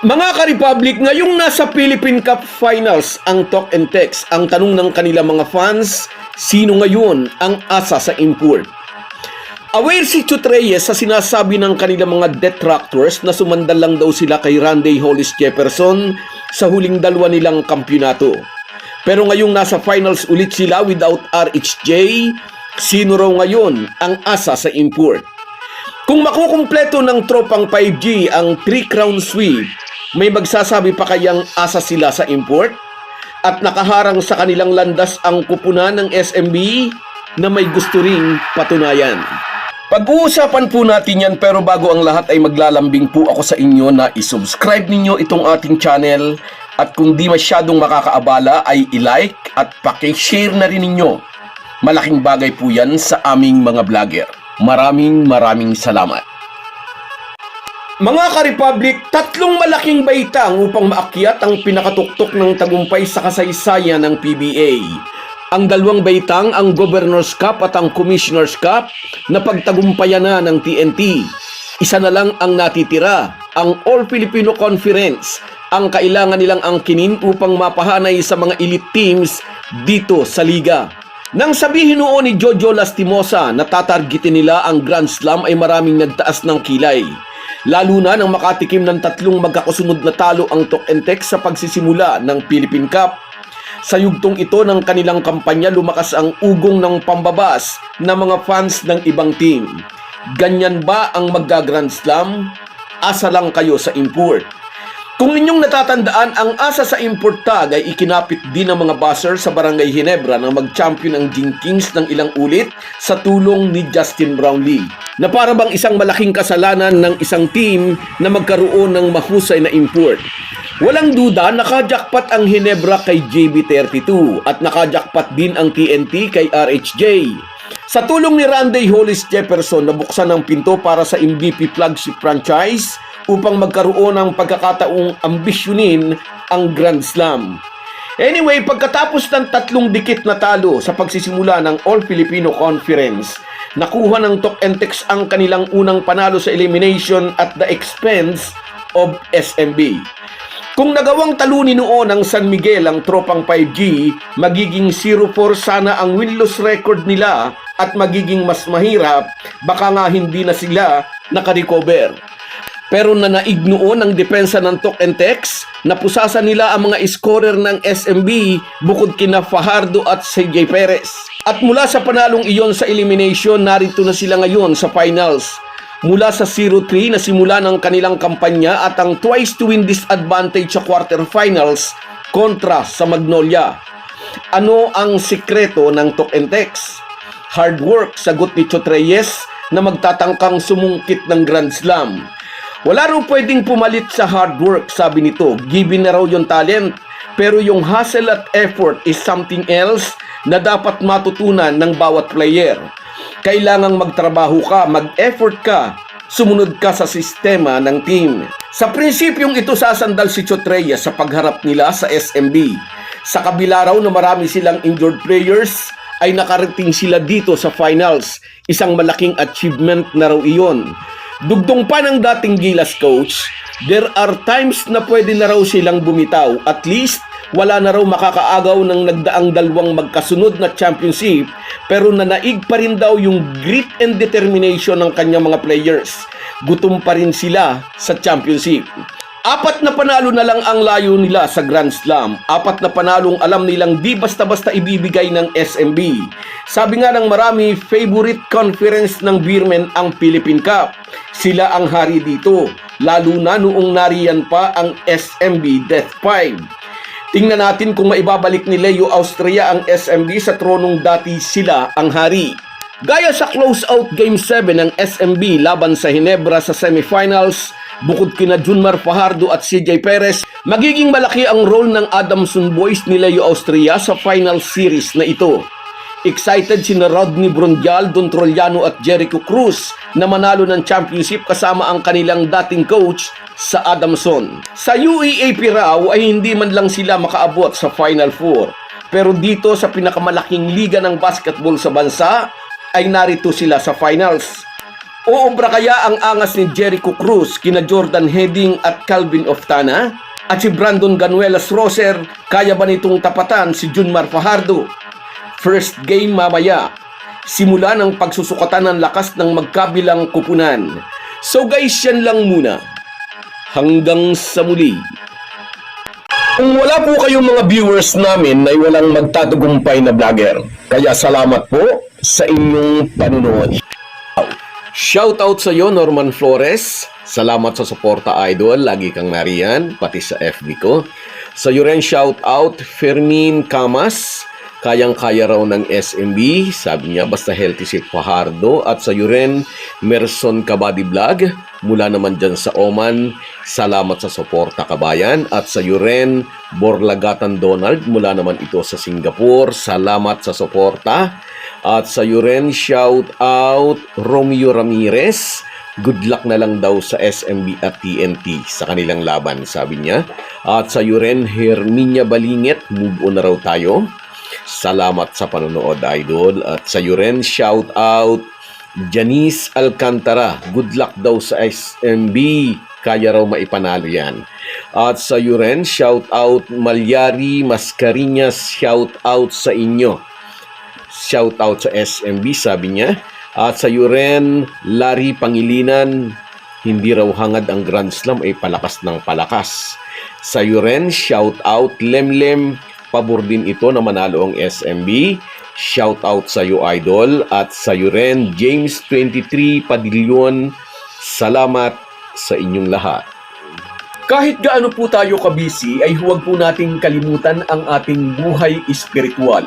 Mga ka-Republic, ngayong nasa Philippine Cup Finals ang talk and text, ang tanong ng kanilang mga fans, sino ngayon ang asa sa import? Aware si Chut Reyes sa sinasabi ng kanilang mga detractors na sumandal lang daw sila kay Randy Hollis Jefferson sa huling dalawa nilang kampyonato. Pero ngayong nasa finals ulit sila without RHJ, sino raw ngayon ang asa sa import? Kung makukumpleto ng tropang 5G ang 3 crown sweep, may magsasabi pa kayang asa sila sa import? At nakaharang sa kanilang landas ang kupunan ng SMB na may gusto ring patunayan. Pag-uusapan po natin yan pero bago ang lahat ay maglalambing po ako sa inyo na isubscribe ninyo itong ating channel at kung di masyadong makakaabala ay i-like at paki-share na rin ninyo. Malaking bagay po yan sa aming mga vlogger. Maraming maraming salamat. Mga ka-Republic, tatlong malaking baitang upang maakyat ang pinakatuktok ng tagumpay sa kasaysayan ng PBA. Ang dalawang baitang, ang Governor's Cup at ang Commissioner's Cup, na pagtagumpayan na ng TNT. Isa na lang ang natitira, ang All-Filipino Conference, ang kailangan nilang angkinin upang mapahanay sa mga elite teams dito sa liga. Nang sabihin noon ni Jojo Lastimosa na tatargetin nila ang Grand Slam ay maraming nagtaas ng kilay. Lalo na nang makatikim ng tatlong magkakasunod na talo ang Tok and Tek sa pagsisimula ng Philippine Cup. Sa yugtong ito ng kanilang kampanya lumakas ang ugong ng pambabas ng mga fans ng ibang team. Ganyan ba ang magga-Grand Slam? Asa lang kayo sa import. Kung inyong natatandaan, ang asa sa import tag ay ikinapit din ng mga buzzer sa Barangay Ginebra nang mag-champion ang Jing Kings ng ilang ulit sa tulong ni Justin Brownlee. Na para bang isang malaking kasalanan ng isang team na magkaroon ng mahusay na import. Walang duda, nakajakpat ang Ginebra kay JB32 at nakajakpat din ang TNT kay RHJ. Sa tulong ni Randy Hollis Jefferson, nabuksan ang pinto para sa MVP flagship franchise upang magkaroon ng pagkakataong ambisyonin ang Grand Slam. Anyway, pagkatapos ng tatlong dikit na talo sa pagsisimula ng All-Filipino Conference, nakuha ng Tok and Tex ang kanilang unang panalo sa elimination at the expense of SMB. Kung nagawang talunin noon ng San Miguel ang tropang 5G, magiging 0-4 sana ang win-loss record nila at magiging mas mahirap, baka nga hindi na sila nakarecover. Pero nanaig noon ang depensa ng Tok and Tex, napusasan nila ang mga scorer ng SMB bukod kina Fajardo at CJ Perez. At mula sa panalong iyon sa elimination, narito na sila ngayon sa finals. Mula sa 0-3 na simula ng kanilang kampanya at ang twice to win disadvantage sa quarterfinals kontra sa Magnolia. Ano ang sikreto ng Tok and Tex? Hard work, sagot ni Chot Reyes na magtatangkang sumungkit ng Grand Slam. Wala raw pwedeng pumalit sa hard work, sabi nito. Given na raw yung talent. Pero yung hustle at effort is something else na dapat matutunan ng bawat player. Kailangang magtrabaho ka, mag-effort ka, sumunod ka sa sistema ng team. Sa prinsipyong ito sasandal si Chot Reyes sa pagharap nila sa SMB. Sa kabila raw na marami silang injured players, ay nakarating sila dito sa finals. Isang malaking achievement na raw iyon. Dugtong pa ng dating Gilas coach, there are times na pwede na raw silang bumitaw. At least, wala na raw makakaagaw ng nagdaang dalawang magkasunod na championship pero nanaig pa rin daw yung grit and determination ng kanyang mga players. Gutom pa rin sila sa championship. Apat na panalo na lang ang layo nila sa Grand Slam. Apat na panalong alam nilang di basta-basta ibibigay ng SMB. Sabi nga ng marami, favorite conference ng Beermen ang Philippine Cup. Sila ang hari dito, lalo na noong nariyan pa ang SMB Death 5. Tingnan natin kung maibabalik ni Leo Austria ang SMB sa tronong dati sila ang hari. Gaya sa close-out Game 7 ng SMB laban sa Hinebra sa semifinals, bukod kina Junmar Fajardo at CJ Perez, magiging malaki ang role ng Adamson Boys ni Leo Austria sa final series na ito. Excited si Rodney Brondial, Don Trollano at Jericho Cruz na manalo ng championship kasama ang kanilang dating coach sa Adamson. Sa UAAP raw ay hindi man lang sila makaabot sa Final Four. Pero dito sa pinakamalaking liga ng basketball sa bansa ay narito sila sa finals. Uobra kaya ang angas ni Jericho Cruz kina Jordan Heading at Calvin Oftana? At si Brandon Ganuelas Roser, kaya ba nitong tapatan si Junmar Fajardo? First game mamaya. Simula ng pagsusukatan ng lakas ng magkabilang kupunan. So guys, yan lang muna. Hanggang sa muli. Kung wala po kayong mga viewers namin ay walang magtatagumpay na vlogger. Kaya salamat po sa inyong panunood. Shoutout sa iyo, Norman Flores. Salamat sa suporta, idol. Lagi kang nariyan, pati sa FB ko. Sa iyo rin, shoutout, Fermin Camas. Kayang-kaya raw ng SMB. Sabi niya, basta healthy si Fajardo. At sa iyo rin, Merson Kabady Vlog. Mula naman dyan sa Oman. Salamat sa suporta, kabayan. At sa iyo rin, Borlagatan Donald. Mula naman ito sa Singapore. Salamat sa suporta. At sa iyo rin, shout out Romeo Ramirez. Good luck na lang daw sa SMB at TNT sa kanilang laban, sabi niya. At sa iyo rin, Herminia Balingit, move on na raw tayo. Salamat sa panonood, idol. At sa iyo rin, shout out Janice Alcantara. Good luck daw sa SMB. Kaya raw maipanalo yan. At sa iyo rin, shout out Malyari Mascarinas. Shout out sa inyo. Shout out sa SMB, sabi niya. At sa rin, Larry Pangilinan, hindi raw hangad ang Grand Slam ay palakas ng palakas. Sa rin, shout out Lemlem, pabor din ito na manalo ang SMB. Shout out sa iyo idol at sa iyo rin James 23 Padilyon. Salamat sa inyong lahat. Kahit gaano po tayo kabisi ay huwag po nating kalimutan ang ating buhay espiritual.